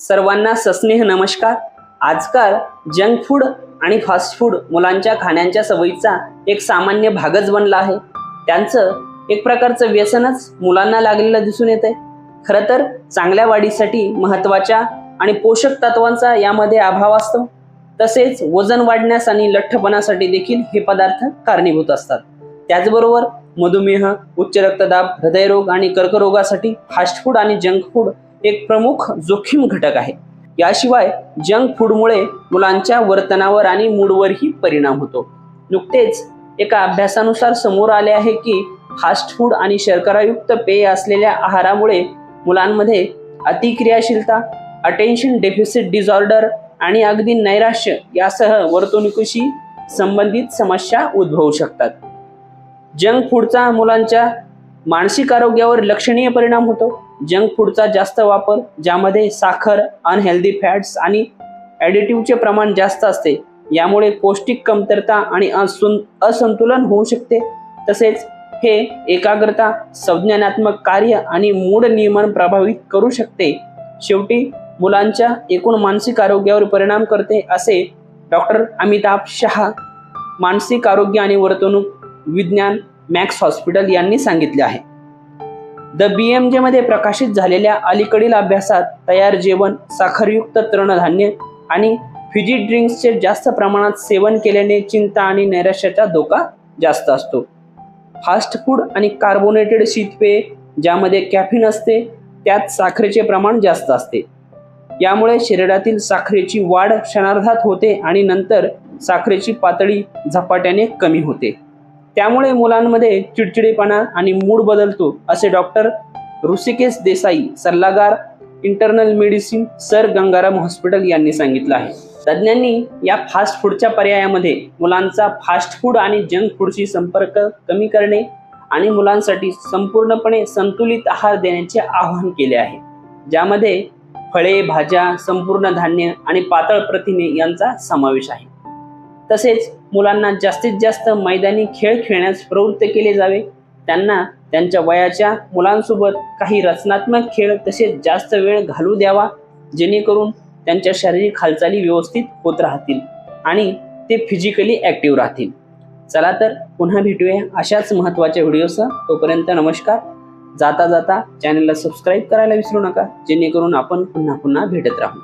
सर्वांना सस्नेह नमस्कार. आजकाल जंक फूड आणि फास्ट फूड मुलांच्या खाण्याच्या सवयीचा एक सामान्य भागच बनला आहे. त्यांचं एक प्रकारचं व्यसनच मुलांना लागलेलं दिसून येत आहे खरं तर चांगल्या वाढीसाठी महत्त्वाच्या आणि पोषक तत्वांचा यामध्ये अभाव असतो. तसेच वजन वाढण्यास आणि लठ्ठपणासाठी देखील हे पदार्थ कारणीभूत असतात. त्याचबरोबर मधुमेह उच्च रक्तदाब हृदयरोग आणि कर्करोगासाठी फास्ट फूड आणि जंक फूड एक प्रमुख जोखीम घटक आहे. याशिवाय जंक फूडमुळे मुलांच्या वर्तनावर आणि मूडवरही परिणाम होतो. नुकतेच एका अभ्यासानुसार समोर आले आहे की फास्ट फूड आणि शर्करायुक्त पेय असलेल्या आहारामुळे मुलांमध्ये अतिक्रियाशीलता अटेन्शन डेफिसिट डिझॉर्डर आणि अगदी नैराश्य यासह वर्तणुकीशी संबंधित समस्या उद्भवू शकतात. जंक फूडचा मुलांच्या मानसिक आरोग्यावर लक्षणीय परिणाम होतो. जंक फूडचा जास्त वापर ज्यामध्ये साखर अनहेल्दी फॅट्स आणि ॲडिटिव्हचे प्रमाण जास्त असते. यामुळे पौष्टिक कमतरता आणि असुन असंतुलन होऊ शकते. तसेच हे एकाग्रता संज्ञानात्मक कार्य आणि मूड नियमन प्रभावित करू शकते. शेवटी मुलांच्या एकूण मानसिक आरोग्यावर परिणाम करते असे डॉक्टर अमिताभ शहा मानसिक आरोग्य आणि वर्तणूक विज्ञान मॅक्स हॉस्पिटल यांनी सांगितले आहे. द बी एम जेमध्ये प्रकाशित झालेल्या अलीकडील अभ्यासात तयार जेवण साखरयुक्त तृणधान्य आणि फिजी ड्रिंक्सचे जास्त प्रमाणात सेवन केल्याने चिंता आणि नैराश्याचा धोका जास्त असतो. फास्ट फूड आणि कार्बोनेटेड शीतपेय ज्यामध्ये कॅफिन असते त्यात साखरेचे प्रमाण जास्त असते. यामुळे शरीरातील साखरेची वाढ क्षणार्धात होते आणि नंतर साखरेची पातळी झपाट्याने कमी होते. त्यामुळे मुलांमध्ये चिडचिडेपणा आणि मूड बदलतो असे डॉक्टर ऋषिकेश देसाई सल्लागार internal medicine sir Gangaram hospital यांनी सांगितलं आहे. तज्ज्ञांनी या फास्ट फूडच्या पर्यायामध्ये मुलांचा फास्ट फूड आणि जंक फूडशी संपर्क कमी करणे आणि मुलांसाठी संपूर्णपणे संतुलित आहार देण्याचे आवाहन केले आहे. ज्यामध्ये फळे भाज्या संपूर्ण धान्य आणि पातळ प्रथिने यांचा समावेश आहे. तसेच मुलांना जास्तीत जास्त मैदानी खेळ खेळण्यास प्रवृत्त केले जावे. त्यांना त्यांच्या वयाच्या मुलांसोबत काही रचनात्मक खेळ तसेच जास्त वेळ घालू द्यावा जेणेकरून त्यांच्या शारीरिक हालचाली व्यवस्थित होत राहतील आणि ते फिजिकली ॲक्टिव्ह राहतील. चला तर पुन्हा भेटूया अशाच महत्त्वाच्या व्हिडिओसह. तोपर्यंत नमस्कार. जाता जाता चॅनलला सबस्क्राईब करायला विसरू नका जेणेकरून आपण पुन्हा पुन्हा भेटत राहू.